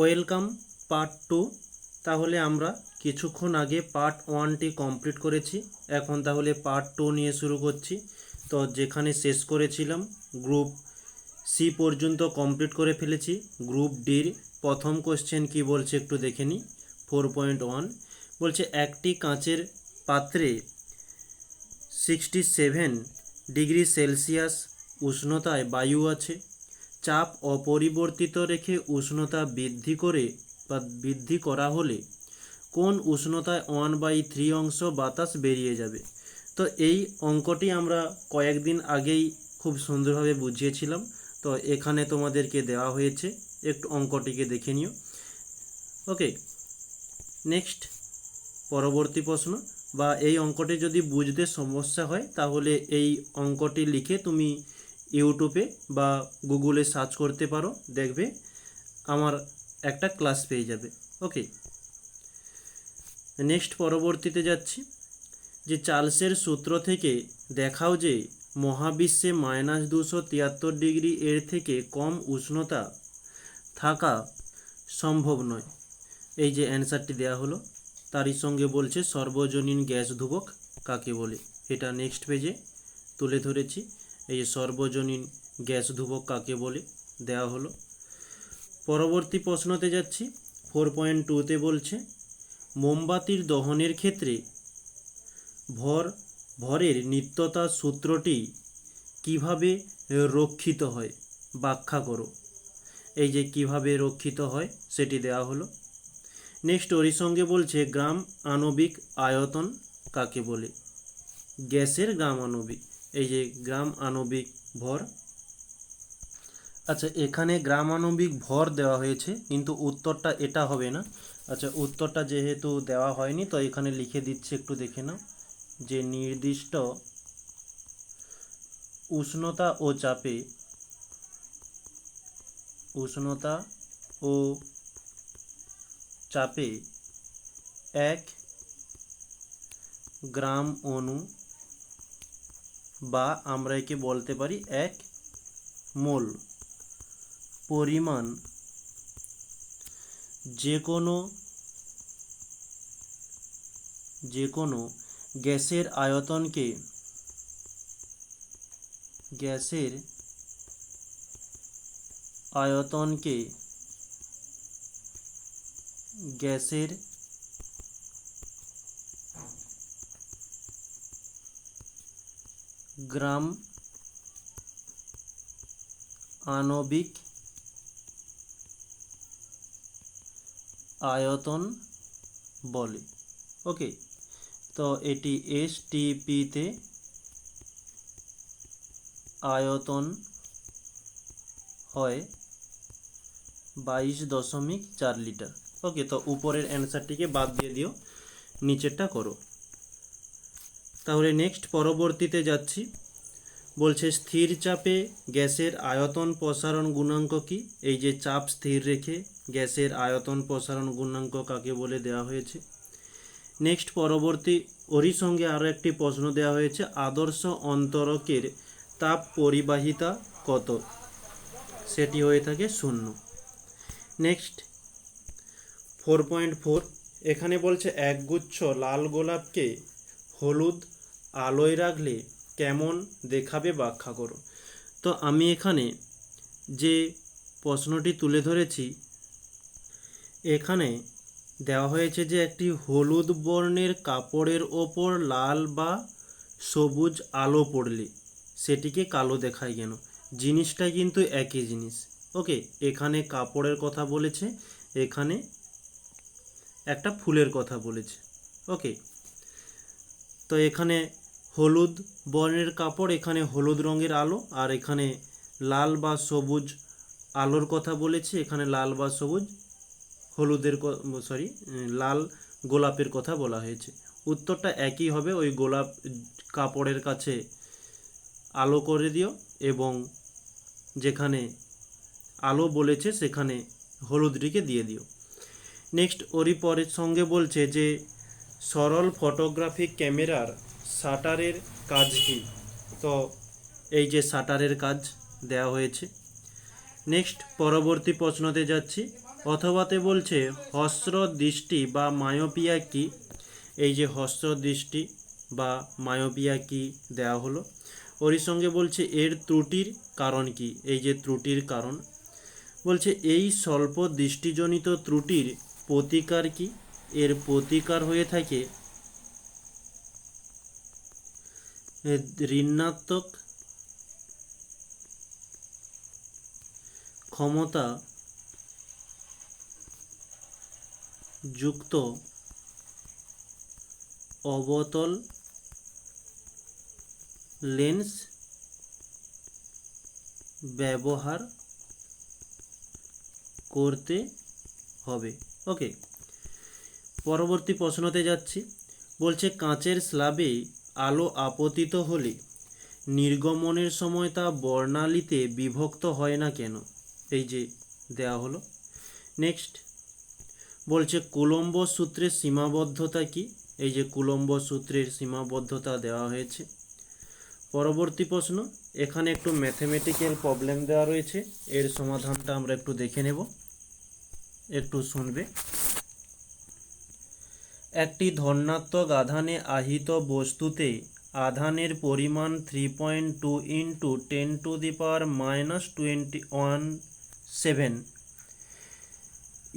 Welcome part two. তাহলে আমরা কিছুক্ষণ আগে পার্ট ওয়ানটি কমপ্লিট করেছি। এখন তাহলে পার্ট টু নিয়ে শুরু করছি। তো যেখানে শেষ করেছিলাম, গ্রুপ সি পর্যন্ত কমপ্লিট করে ফেলেছি। গ্রুপ ডির প্রথম কোশ্চেন কি বলছে একটু দেখে নিই ফোর পয়েন্ট ওয়ান। বলছে, একটি কাঁচের পাত্রে সিক্সটি সেভেন ডিগ্রি সেলসিয়াস উষ্ণতায় বায়ু আছে। চাপ অপরিবর্তিত রেখে উষ্ণতা বৃদ্ধি করে বা বৃদ্ধি করা হলে কোন উষ্ণতায় ওয়ান বাই থ্রি অংশ বাতাস বেরিয়ে যাবে? তো এই অঙ্কটি আমরা কয়েকদিন আগেই খুব সুন্দরভাবে বুঝিয়েছিলাম। তো এখানে তোমাদেরকে দেওয়া হয়েছে। একটু অঙ্কটিকে দেখে নিও। ওকে নেক্সট পরবর্তী প্রশ্ন। বা এই অঙ্কটি যদি বুঝতে সমস্যা হয়, তাহলে এই অঙ্কটি লিখে তুমি ইউটিউবে বা গুগলে সার্চ করতে পারো, দেখবে আমার একটা ক্লাস পেয়ে যাবে। ওকে? নেক্সট পরবর্তীতে যাচ্ছি, যে চার্লসের সূত্র থেকে দেখাও যে মহাবিশ্বে মাইনাস দুশো তিয়াত্তর ডিগ্রি এর থেকে কম উষ্ণতা থাকা সম্ভব নয়। এই যে অ্যান্সারটি দেওয়া হলো, তারই সঙ্গে বলছে সর্বজনীন গ্যাস ধ্রুবক কাকে বলে? এটা নেক্সট পেজে তুলে ধরেছি। এই যে সর্বজনীন গ্যাস ধ্রুবক কাকে বলে দেওয়া হলো। পরবর্তী প্রশ্নতে যাচ্ছি ফোর পয়েন্ট টুতে বলছে, মোমবাতির দহনের ক্ষেত্রে ভর, ভরের নিত্যতা সূত্রটি কীভাবে রক্ষিত হয়, ব্যাখ্যা করো। এই যে কীভাবে রক্ষিত হয়, সেটি দেওয়া হলো। নেক্সট ওরই সঙ্গে বলছে, গ্রাম আণবিক আয়তন কাকে বলে? গ্যাসের গ্রাম আণবিক। এই যে গ্রাম আণবিক ভর। আচ্ছা এখানে গ্রাম আণবিক ভর দেওয়া হয়েছে, কিন্তু উত্তরটা এটা হবে না। আচ্ছা উত্তরটা যেহেতু দেওয়া হয়নি, তো এখানে লিখে দিচ্ছি, একটু দেখে নাও। যে নির্দিষ্ট উষ্ণতা ও চাপে, উষ্ণতা ও চাপে এক গ্রাম অণু বা আমরা একে বলতে পারি এক মোল। পরিমাণ যে কোনো যে কোনো গ্যাসের আয়তনকে গ্যাসের আয়তনকে, গ্যাসের গ্রাম আণবিক আয়তন বলে। ওকে তো এটি এস টিপিতে আয়তন হয় বাইশ দশমিক চার লিটার। ওকে তো উপরের অ্যান্সারটিকে বাদ দিয়ে দিও, নিচেরটা করো। তাহলে নেক্সট পরবর্তীতে যাচ্ছি। বলছে, স্থির চাপে গ্যাসের আয়তন প্রসারণ গুণাঙ্ক কি? এই যে চাপ স্থির রেখে গ্যাসের আয়তন প্রসারণ গুণাঙ্ক কাকে বলে দেওয়া হয়েছে? নেক্সট, পরবর্তী ওরই সঙ্গে আরও একটি প্রশ্ন দেওয়া হয়েছে, আদর্শ অন্তরকের তাপ পরিবাহিতা কত? সেটি হয়ে থাকে শূন্য। নেক্সট, ফোর পয়েন্ট ফোর, এখানে বলছে, একগুচ্ছ লাল গোলাপকে হলুদ আলোয় রাখলে কেমন দেখাবে ব্যাখ্যা করো। তো আমি এখানে যে প্রশ্নটি তুলে ধরেছি, এখানে দেওয়া হয়েছে যে একটি হলুদ বর্ণের কাপড়ের ওপর লাল বা সবুজ আলো পড়লে সেটিকে কালো দেখায় কেন? জিনিসটা কিন্তু একই জিনিস। ওকে, এখানে কাপড়ের কথা বলেছে, এখানে একটা ফুলের কথা বলেছে। ওকে, তো এখানে হলুদ বর্ণের কাপড়, এখানে হলুদ রঙের আলো, আর এখানে লাল বা সবুজ আলোর কথা বলেছে, এখানে লাল বা সবুজ হলুদের সরি লাল গোলাপের কথা বলা হয়েছে। উত্তরটা একই হবে, ওই গোলাপ কাপড়ের কাছে আলো করে দিও, এবং যেখানে আলো বলেছে, সেখানে হলুদটিকে দিয়ে দিও। নেক্সট ওরই পরের সঙ্গে বলছে যে, সরল ফটোগ্রাফিক ক্যামেরার শাটারের কাজ কি? তো এই যে শাটারের কাজ দেওয়া হয়েছে। নেক্সট পরবর্তী প্রশ্নতে যাচ্ছি। অথবাতে বলছে, হস্র দৃষ্টি বা মায়োপিয়া কি? এই যে হস্র দৃষ্টি বা মায়োপিয়া কি দেওয়া হলো? ওরই সঙ্গে বলছে, এর ত্রুটির কারণ কি? এই যে ত্রুটির কারণ। বলছে, এই স্বল্প দৃষ্টিজনিত ত্রুটির প্রতিকার কি? এর প্রতিকার হয়ে থাকে এ, ঋণাত্মক ক্ষমতা যুক্ত অবতল লেন্স ব্যবহার করতে হবে। ওকে পরবর্তী প্রশ্নতে যাচ্ছি। বলছে, কাঁচের স্ল্যাবে আলো আপতিত হলে নির্গমনের সময় তা বর্ণালীতে বিভক্ত হয় না কেন? এই যে দেয়া হলো। নেক্সট বলছে কুলম্ব সূত্রের সীমাবদ্ধতা কি? এই যে কুলম্ব সূত্রের সীমাবদ্ধতা দেওয়া হয়েছে। পরবর্তী প্রশ্ন, এখানে একটু ম্যাথমেটিক্যাল প্রবলেম দেওয়া রয়েছে। এর সমাধানটা আমরা একটু দেখে নেব। একটু শুনবে। একটি ধনাত্মক আধানে আহিত বস্তুতে আধানের পরিমাণ three point two into ten to the power minus twenty one seven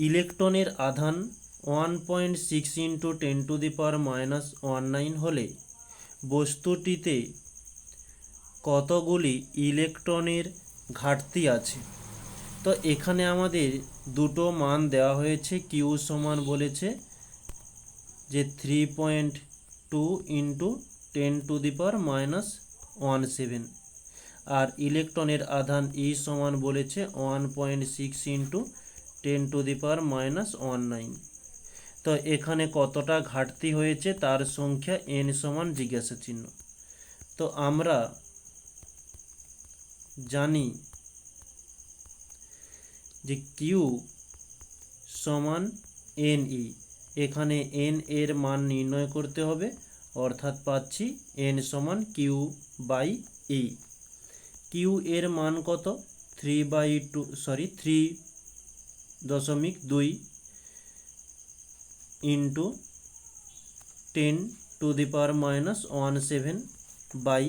ইলেকট্রনের আধান one point six into ten to the power minus one nine হলে বস্তুটিতে কতগুলি ইলেকট্রনের ঘাটতি আছে? তো এখানে আমাদের দুটো মান দেওয়া হয়েছে, কিউ সমান বলেছে। যে three point two into ten to the power minus one seven আর ইলেকট্রনের আধান ই সমান বলেছে one point six into ten to the power minus one nine তো এখানে কতটা ঘাটতি হয়েছে তার সংখ্যা এন সমান জিজ্ঞাসা চিহ্ন। তো আমরা জানি যে কিউ সমান এন ই এখানে এন এর মান নির্ণয় করতে হবে, অর্থাৎ পাচ্ছি এন সমান কিউ বাই ই কিউ এর মান কত? Three by two sorry three দশমিক দুই into ten to the power minus one seven by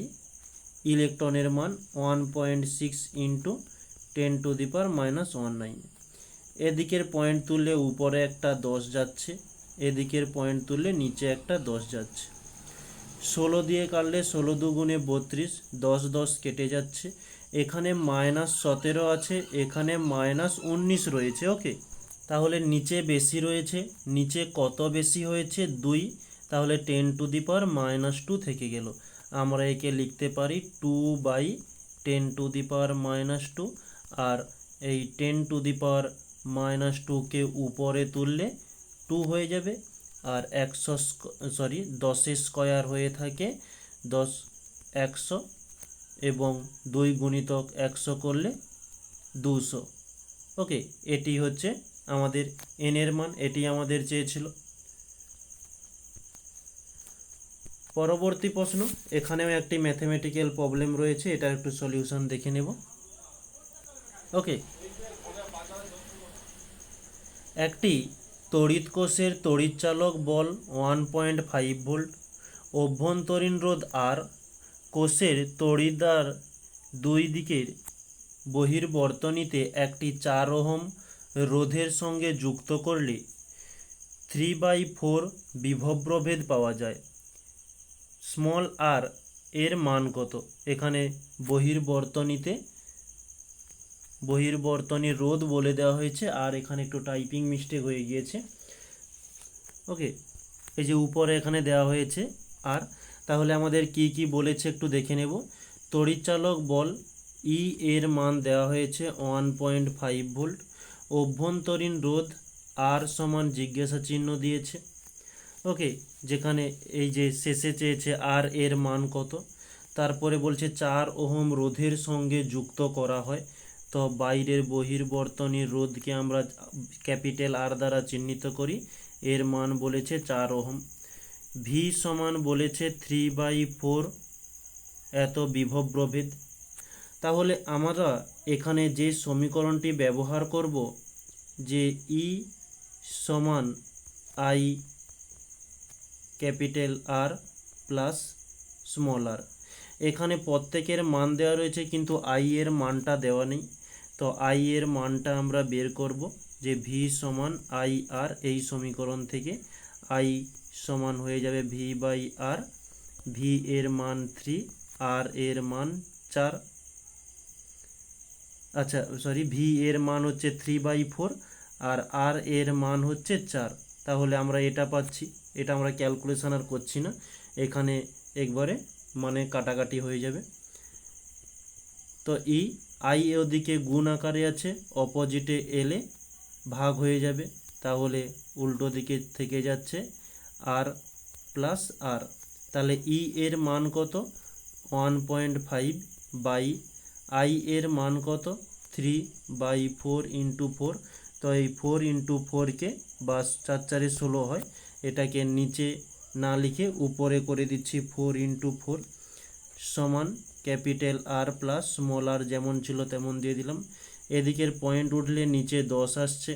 ইলেকট্রনের মান one point six into ten to the power minus one nine এদিকের পয়েন্ট তুললে উপরে একটা দশ যাচ্ছে। এদিকের পয়েন্ট তুললে নিচে একটা দশ যাচ্ছে। ষোলো দিয়ে কাটলে ষোলো দুগুণে বত্রিশ, দশ দশ কেটে যাচ্ছে। এখানে মাইনাস সতেরো আছে, এখানে মাইনাস উনিশ রয়েছে ওকে তাহলে নিচে বেশি রয়েছে, নিচে কত বেশি হয়েছে? দুই। তাহলে ten to the power minus two থেকে গেল। আমরা একে লিখতে পারি two by ten to the power minus two আর এই ten to the power minus টুকে উপরে তুললে টু হয়ে যাবে, আর একশো সরি দশের স্কয়ার হয়ে থাকে, দশ একশো এবং দুই গুণিতক একশো করলে দুশো। ওকে এটি হচ্ছে আমাদের এন এর মান, এটি আমাদের চেয়েছিল। পরবর্তী প্রশ্ন, এখানেও একটি ম্যাথমেটিক্যাল প্রবলেম রয়েছে, এটা একটু সলিউশন দেখে নেব। ওকে একটি তড়িৎ কোষের তড়িৎচালক বল ওয়ান পয়েন্ট ফাইভ ভোল্ট অভ্যন্তরীণ রোধ আর কোষের তড়িদার দুই দিকের বহির্বর্তনীতে একটি চার ওহম রোধের সঙ্গে যুক্ত করলে থ্রি বাই ফোর বিভবপ্রভেদ পাওয়া যায়। স্মল আর এর মান কত? এখানে বহির্বর্তনীতে বহির্বর্তনী রোধ বলে দেওয়া হয়েছে, আর এখানে একটু টাইপিং মিস্টেক হয়ে গিয়েছে। ওকে এই যে উপরে এখানে দেওয়া হয়েছে, আর তাহলে আমাদের কি কি বলেছে একটু দেখে নেব। তড়িৎচালক বল ই এর মান দেওয়া হয়েছে ওয়ান পয়েন্ট ফাইভ ভোল্ট অভ্যন্তরীণ রোধ আর সমান জিজ্ঞাসা চিহ্ন দিয়েছে। ওকে যেখানে এই যে শেষে চেয়েছে আর এর মান কত, তারপরে বলছে চার ওহম রোধের সঙ্গে যুক্ত করা হয়। তো বাইরের বহির্বর্তনীর রোধকে আমরা ক্যাপিটাল আর দ্বারা চিহ্নিত করি। এর মান বলেছে চার ওহম। ভি সমান বলেছে থ্রি বাই ফোর এত বিভব প্রভেদ। তাহলে আমরা এখানে যে সমীকরণটি ব্যবহার করব, যে ই সমান I capital R plus small R এখানে প্রত্যেকের মান দেওয়া রয়েছে, কিন্তু আই এর মানটা দেওয়া নেই। তো আই এর মানটা আমরা বের করব যে ভি সমান আই আর এই সমীকরণ থেকে আই সমান হয়ে যাবে ভি বাই আর ভি এর মান থ্রি আর এর মান চার আচ্ছা সরি ভি এর মান হচ্ছে three by four R R এর মান হচ্ছে চার। তাহলে আমরা এটা পাচ্ছি, এটা আমরা ক্যালকুলেশন আর করছি না, এখানে একবারে মানে কাটাকাটি হয়ে যাবে। তো ই আই ওদিকে গুণ আকারে আছে, অপোজিটে এলে ভাগ হয়ে যাবে, তাহলে উল্টো দিকে থেকে যাচ্ছে, আর প্লাস আর। তাহলে ই এর মান কত? One point five by I এর মান কত? Three by four into four তো এই ফোর ইন্টু ফোরকে বা চার চারে ষোলো হয়, এটাকে নিচে না লিখে উপরে করে দিচ্ছি ফোর ইন্টু ফোর সমান, capital R plus small R যেমন ছিল তেমন দিয়ে দিলাম। এদিকের পয়েন্ট উঠলে নিচে দশ আসছে।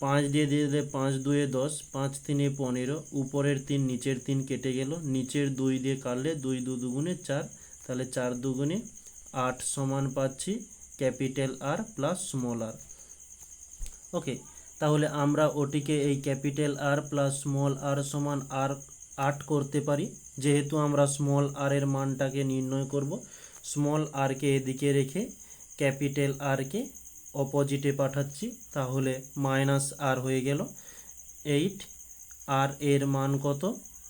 পাঁচ দিয়ে দিয়ে দিলে পাঁচ দুয়ে দশ, পাঁচ তিনে পনেরো, উপরের তিন, নিচের তিন কেটে গেল। নিচের দুই দিয়ে কাটলে দুই দু দুগুণে চার, তাহলে চার দুগুণে আট সমান পাচ্ছি, capital R plus small R okay তাহলে আমরা ওটিকে এই capital R plus small R সমান আর আট করতে পারি। যেহেতু আমরা স্মল আর এর মানটাকে নির্ণয় করব স্মল আরকে এদিকে রেখে ক্যাপিটাল আরকে অপোজিটে পাঠাচ্ছি, তাহলে মাইনাস আর হয়ে গেল। এইট আর এর মান কত?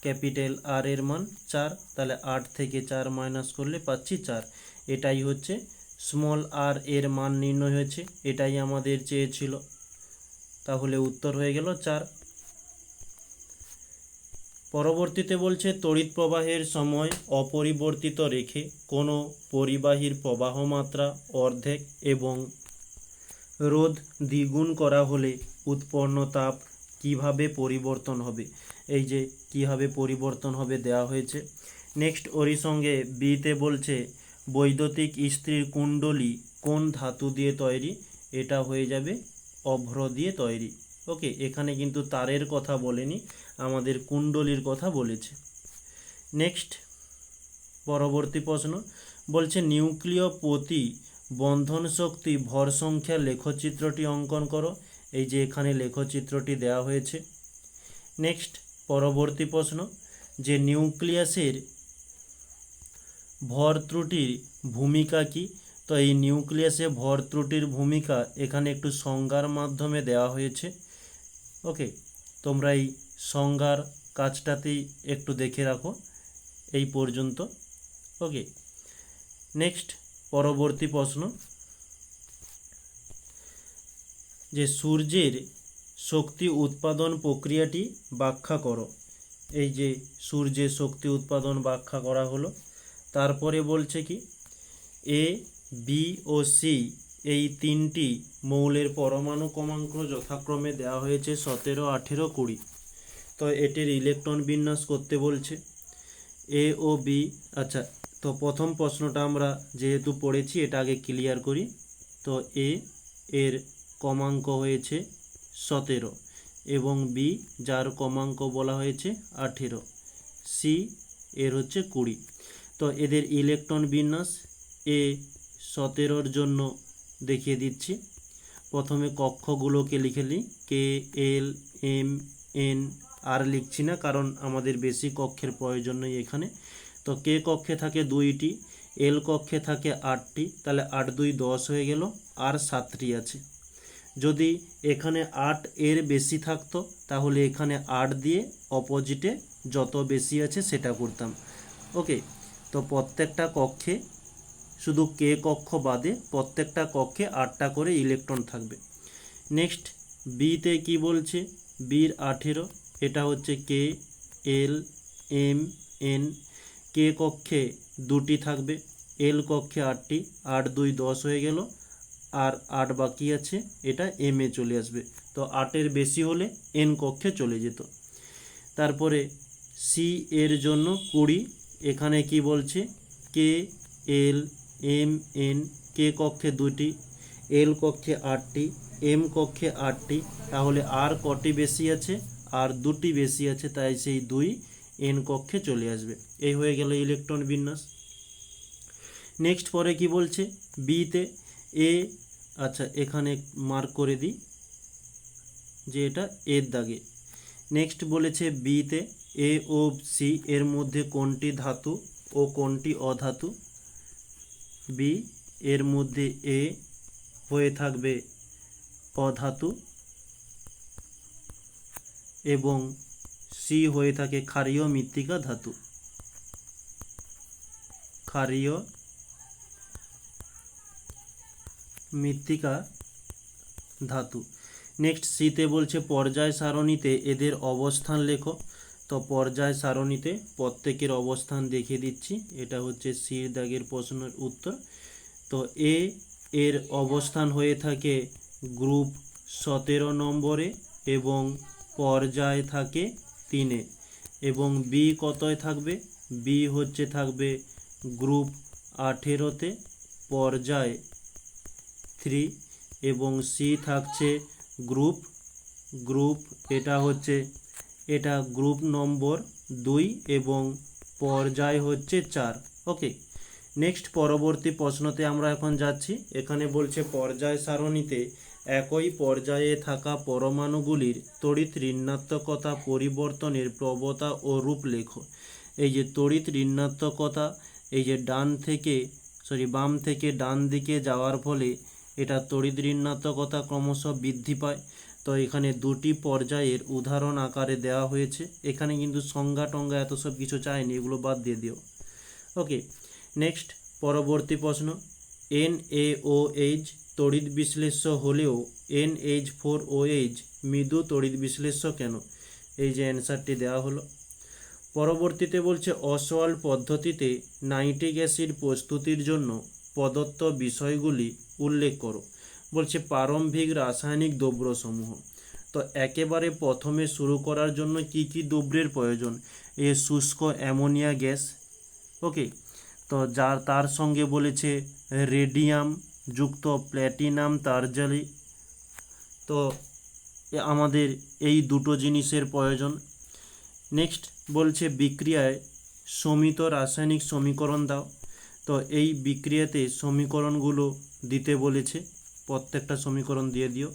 ক্যাপিটাল আর এর মান চার, তাহলে আট থেকে চার মাইনাস করলে পাচ্ছি চার। এটাই হচ্ছে স্মল আর এর মান নির্ণয় হয়েছে, এটাই আমাদের চেয়েছিল। তাহলে উত্তর হয়ে গেল চার। পরবর্তীতে বলছে, তড়িৎ প্রবাহের সময় অপরিবর্তিত রেখে কোনো পরিবাহীর প্রবাহ মাত্রা, অর্ধেক এবং রোধ দ্বিগুণ করা হলে উৎপন্ন তাপ কীভাবে পরিবর্তন হবে? এই যে, কীভাবে পরিবর্তন হবে দেওয়া হয়েছে। নেক্সট, ওরই সঙ্গে বিতে বলছে, বৈদ্যুতিক ইস্ত্রির কুণ্ডলী কোন ধাতু দিয়ে তৈরি? এটা হয়ে যাবে অভ্র দিয়ে তৈরি। ওকে, এখানে কিন্তু তারের কথা বলেনি, আমাদের কুণ্ডলীর কথা বলেছে। নেক্সট, পরবর্তী প্রশ্ন। বলছে, নিউক্লিয় প্রতি বন্ধন শক্তি ভর সংখ্যা লেখচিত্রটি অঙ্কন করো। এই যে এখানে লেখচিত্রটি দেওয়া হয়েছে। নেক্সট, পরবর্তী প্রশ্ন। যে নিউক্লিয়াসের ভর ত্রুটির ভূমিকা কি? তো এই নিউক্লিয়াসে ভর ত্রুটির ভূমিকা এখানে একটু সংজ্ঞার মাধ্যমে দেওয়া হয়েছে। ওকে তোমরা এই সংজ্ঞার কাজটাতেই একটু দেখে রাখো, এই পর্যন্ত। ওকে নেক্সট পরবর্তী প্রশ্ন। যে সূর্যের শক্তি উৎপাদন প্রক্রিয়াটি ব্যাখ্যা করো। এই যে সূর্যের শক্তি উৎপাদন ব্যাখ্যা করা হলো, তারপরে বলছে কি? এ বি ও সি এই তিনটি মৌলের পরমাণু ক্রমাঙ্ক যথাক্রমে দেওয়া হয়েছে সতেরো, আঠেরো, কুড়ি। তো এটির ইলেকট্রন বিন্যাস করতে বলছে। এ ও বি আচ্ছা তো প্রথম প্রশ্নটা আমরা যেহেতু পড়েছি, এটা আগে ক্লিয়ার করি। তো এ এর কমাঙ্ক হয়েছে সতেরো এবং বি, যার কমাঙ্ক বলা হয়েছে আঠেরো। সি এর হচ্ছে কুড়ি। তো এদের ইলেকট্রন বিন্যাস, এ সতেরোর জন্য দেখিয়ে দিচ্ছি। প্রথমে কক্ষগুলোকে লিখে নিই। কে এল এম এন আর লিখছি না, কারণ আমাদের বেশি কক্ষের প্রয়োজন নেই এখানে। তো কে কক্ষে থাকে দুইটি এল কক্ষে থাকে আটটি, তাহলে আট দুই দশ হয়ে গেল, আর সাতটি আছে। যদি এখানে আট এর বেশি থাকতো, তাহলে এখানে আট দিয়ে অপোজিটে যত বেশি আছে সেটা করতাম। ওকে তো প্রত্যেকটা কক্ষে শুধু কে কক্ষ বাদে প্রত্যেকটা কক্ষে আটটা করে ইলেকট্রন থাকবে। নেক্সট, বিতে কি বলছে? বির আঠেরো, এটা হচ্ছে কে, এল, এম, এন। কে কক্ষে দুটি থাকবে, এল কক্ষে আটটি, আট দুই দশ হয়ে গেল, আর আট বাকি আছে, এটা এম এ চলে আসবে। তো আটের বেশি হলে এন কক্ষে চলে যেত। তারপরে সি এর জন্য কুড়ি, এখানে কি বলছে? কে, এল এম এন, কে কক্ষে দুটি এল কক্ষে আটটি, এম কক্ষে আটটি, তাহলে আর কটি বেশি আছে? আর দুটি বেশি আছে, তাই সেই দুই এন কক্ষে চলে আসবে। এই হয়ে গেল ইলেকট্রন বিন্যাস। নেক্সট পরে কি বলছে? বিতে এ আচ্ছা এখানে মার্ক করে দিই যে এটা এর দাগে। নেক্সট বলেছে বিতে এ ও সি এর মধ্যে কোনটি ধাতু ও কোনটি অধাতু? বি, এর মধ্যে এ হয়ে থাকবে অধাতু এবং সি হয়ে থাকে ক্ষারীয় মৃত্তিকা ধাতু। ক্ষারীয় মৃত্তিকা ধাতু। নেক্সট সিতে বলছে পর্যায় সারণীতে এদের অবস্থান লেখো। তো পর্যায় সারণীতে প্রত্যেকের অবস্থান দেখিয়ে দিচ্ছি। এটা হচ্ছে সির দাগের প্রশ্নের উত্তর। তো এ এর অবস্থান হয়ে থাকে গ্রুপ সতেরো নম্বরে এবং পর্যায় থাকে তিনে। এবং বি কতয় থাকবে? বি হচ্ছে থাকবে গ্রুপ আঠেরোতে, পর্যায় থ্রি এবং সি থাকছে গ্রুপ। গ্রুপ এটা হচ্ছে এটা গ্রুপ নম্বর দুই এবং পর্যায় হচ্ছে চার। ওকে, নেক্সট পরবর্তী প্রশ্নতে আমরা এখন যাচ্ছি। এখানে বলছে পর্যায় সারণীতে একই পর্যায়ে থাকা পরমাণুগুলির তড়িৎ ঋণাত্মকতা পরিবর্তনের প্রবতা ও রূপ লেখো এই যে তড়িৎ ঋণাত্মকতা, এই যে ডান থেকে, সরি, বাম থেকে ডান দিকে যাওয়ার ফলে এটা তড়িৎ ঋণাত্মকতা ক্রমশ বৃদ্ধি পায়। তো এখানে দুটি পর্যায়ের উদাহরণ আকারে দেওয়া হয়েছে। এখানে কিন্তু সংজ্ঞা টঙ্গা এত সব কিছু চায়নি, এগুলো বাদ দিয়ে দিও। ওকে, নেক্সট, পরবর্তী প্রশ্ন। এন এ ও এইচ তড়িৎ বিশ্লেষ্য হলেও N H four O H মৃদু তড়িৎ বিশ্লেষ্য কেন? এই যে অ্যান্সারটি দেওয়া হলো। পরবর্তীতে বলছে, অসওয়াল পদ্ধতিতে নাইট্রিক অ্যাসিড প্রস্তুতির জন্য প্রদত্ত বিষয়গুলি উল্লেখ করো। বলছে প্রারম্ভিক রাসায়নিক দ্রব্যসমূহ। তো একেবারে প্রথমে শুরু করার জন্য কি কি দ্রব্যের প্রয়োজন? এ শুষ্ক অ্যামোনিয়া গ্যাস ওকে তো যার, তার সঙ্গে বলেছে রেডিয়াম যুক্ত প্ল্যাটিনাম তারজালি। তো আমাদের এই দুটো জিনিসের প্রয়োজন। নেক্সট বলছে বিক্রিয়ায় সমিত রাসায়নিক সমীকরণ দাও। তো এই বিক্রিয়াতে সমীকরণগুলো দিতে বলেছে। প্রত্যেকটা সমীকরণ দিয়ে দিও।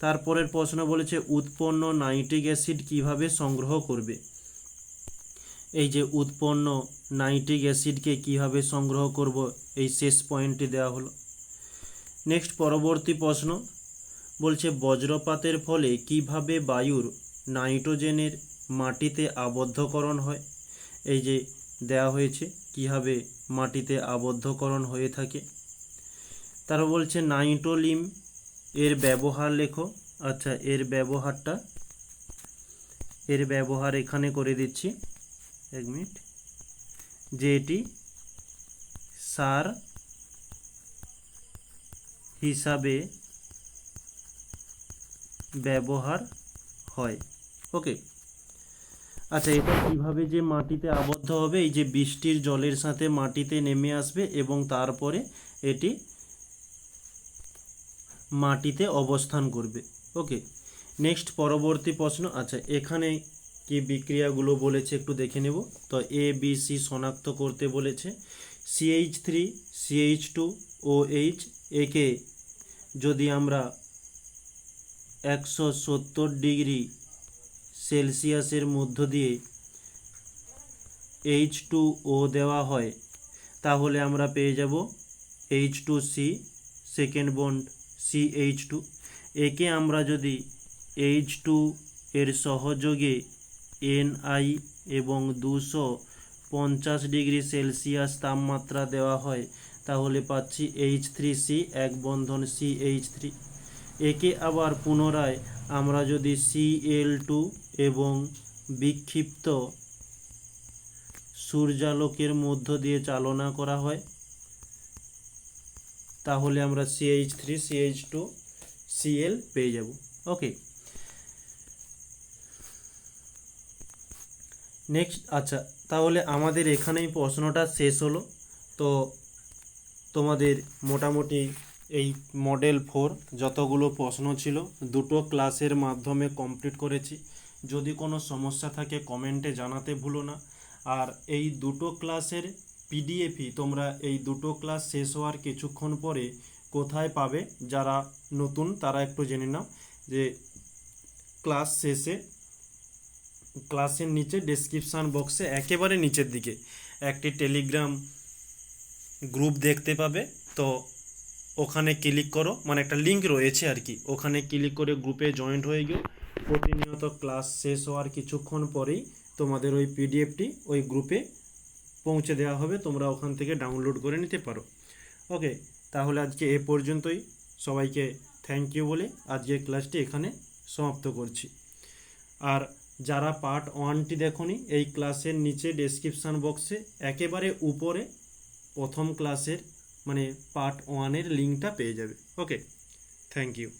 তারপরের প্রশ্ন বলেছে, উৎপন্ন নাইট্রিক অ্যাসিড কীভাবে সংগ্রহ করবে? এই যে উৎপন্ন নাইট্রিক অ্যাসিডকে কীভাবে সংগ্রহ করব, এই শেষ পয়েন্টটি দেওয়া হলো। নেক্সট পরবর্তী প্রশ্ন বলছে, বজ্রপাতের ফলে কীভাবে বায়ুর নাইট্রোজেনের মাটিতে আবদ্ধকরণ হয়? এই যে দেওয়া হয়েছে, কীভাবে মাটিতে আবদ্ধকরণ হয়ে থাকে? তারা বলছে নাইট্রোলিম এর ব্যবহার লেখো। আচ্ছা এর ব্যবহারটা, এর ব্যবহার এখানে করে দিচ্ছি। এক মিনিট। যে এটি সার হিসাবে ব্যবহার হয়। ওকে। আচ্ছা এটা কীভাবে যে মাটিতে আবদ্ধ হবে, এই যে বৃষ্টির জলের সাথে মাটিতে নেমে আসবে এবং তারপরে এটি মাটিতে অবস্থান করবে। ওকে, নেক্সট পরবর্তী প্রশ্ন। আচ্ছা এখানে কি বিক্রিয়াগুলো বলেছে একটু দেখে নেব। তো এ বি সি শনাক্ত করতে বলেছে। CH three CH two O H একে যদি আমরা একশো সত্তর ডিগ্রি সেলসিয়াসের মধ্য দিয়ে এইচ টু ও দেওয়া হয়, তাহলে আমরা পেয়ে যাব H two C second bond C H two একে আমরা যদি এইচ টু এর সহযোগে এন আই এবং দুশো পঞ্চাশ ডিগ্রি সেলসিয়াস তাপমাত্রা দেওয়া হয়, তাহলে পাচ্ছি এইচ থ্রি সি এক বন্ধন সি এইচ থ্রি একে আবার পুনরায় আমরা যদি সি এল টু এবং বিক্ষিপ্ত সূর্যালোকের মধ্য দিয়ে চালনা করা হয় তাহলে আমরা CH three CH two CL পেয়ে যাব। ওকে নেক্সট আচ্ছা তাহলে আমাদের এখানেই প্রশ্নটা শেষ হলো। তো তোমাদের মোটামুটি এই মডেল ফোর যতগুলো প্রশ্ন ছিল, দুটো ক্লাসের মাধ্যমে কমপ্লিট করেছি। যদি কোনো সমস্যা থাকে কমেন্টে জানাতে ভুলো না। আর এই দুটো ক্লাসের পিডিএফই তোমরা এই দুটো ক্লাস শেষ হওয়ার কিছুক্ষণ পরে কোথায় পাবে? যারা নতুন, তারা একটু জেনে নাও যে ক্লাস শেষে ক্লাসের নিচে ডেসক্রিপশান বক্সে একেবারে নিচের দিকে একটি টেলিগ্রাম গ্রুপ দেখতে পাবে। তো ওখানে ক্লিক করো মানে একটা লিঙ্ক রয়েছে আর কি। ওখানে ক্লিক করে গ্রুপে জয়েন্ট হয়ে গিয়ে প্রতিনিয়ত ক্লাস শেষ হওয়ার কিছুক্ষণ পরেই তোমাদের ওই পিডিএফটি ওই গ্রুপে পৌঁছে দেওয়া হবে, তোমরা ওখান থেকে ডাউনলোড করে নিতে পারো। ওকে তাহলে আজকে এ পর্যন্তই। সবাইকে থ্যাংক ইউ বলে আজকের ক্লাসটি এখানে সমাপ্ত করছি। আর যারা পার্ট ওয়ানটি দেখনি, এই ক্লাসের নিচে ডেসক্রিপশান বক্সে একেবারে উপরে প্রথম ক্লাসের মানে পার্ট ওয়ানের লিঙ্কটা পেয়ে যাবে। Okay thank you